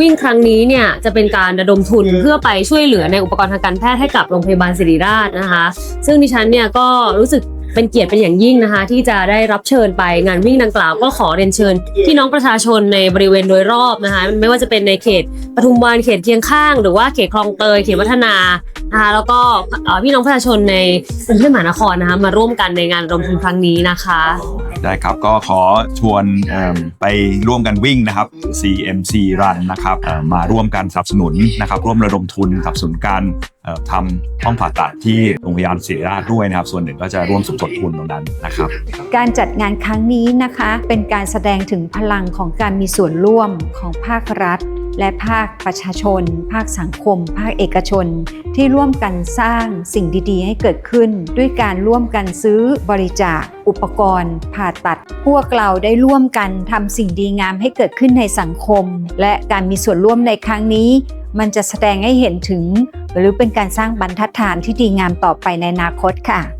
วิ่งครั้งนี้เนี่ยจะเป็นการระดมทุนเพื่อไปช่วยเหลือในอุปกรณ์ทางการแพทย์ให้กับโรงพยาบาลศิริราชนะคะ ซึ่งดิฉันเนี่ยก็รู้สึกเป็นเกียรติเป็นอย่างยิ่งนะคะ ที่จะได้รับเชิญไปงานวิ่งดังกล่าวก็ขอเรียนเชิญพี่น้องประชาชนในบริเวณโดยรอบนะคะไม่ว่าจะเป็นในเขตปทุมวันเขตเคียงข้าง หรือว่าเขตคลองเตยเขตวัฒนานะคะแล้วก็เอ่อพี่น้องประชาชนในกรุงเทพมหานครนะคะมาร่วมกันในงานระดมทุนครั้งนี้นะคะ ได้ครับก็ขอชวนไปร่วมกันวิ่งนะครับ CMC Run นะครับมาร่วมกันสนับสนุนนะครับร่วมระดมทุนสนับสนุนการทำห้องผ่าตัดที่โรงพยาบาลศิริราชด้วยนะครับ ส่วนหนึ่งก็จะร่วมสมทบทุนตรงนั้นนะครับ การจัดงานครั้งนี้นะคะ เป็นการแสดงถึงพลังของการมีส่วนร่วมของภาครัฐ และภาคประชาชน ภาคสังคม ภาคเอกชน ที่ร่วมกันสร้างสิ่งดีๆ ให้เกิดขึ้น ด้วยการร่วมกันซื้อบริจาค อุปกรณ์ ผ่าตัด พวกเราได้ร่วมกันทำสิ่งดีงามให้เกิดขึ้นในสังคม และการมีส่วนร่วมในครั้งนี้ มันจะแสดงให้เห็นถึง หรือเป็นการสร้างบรรทัดฐานที่ดีงามต่อไปในอนาคตค่ะ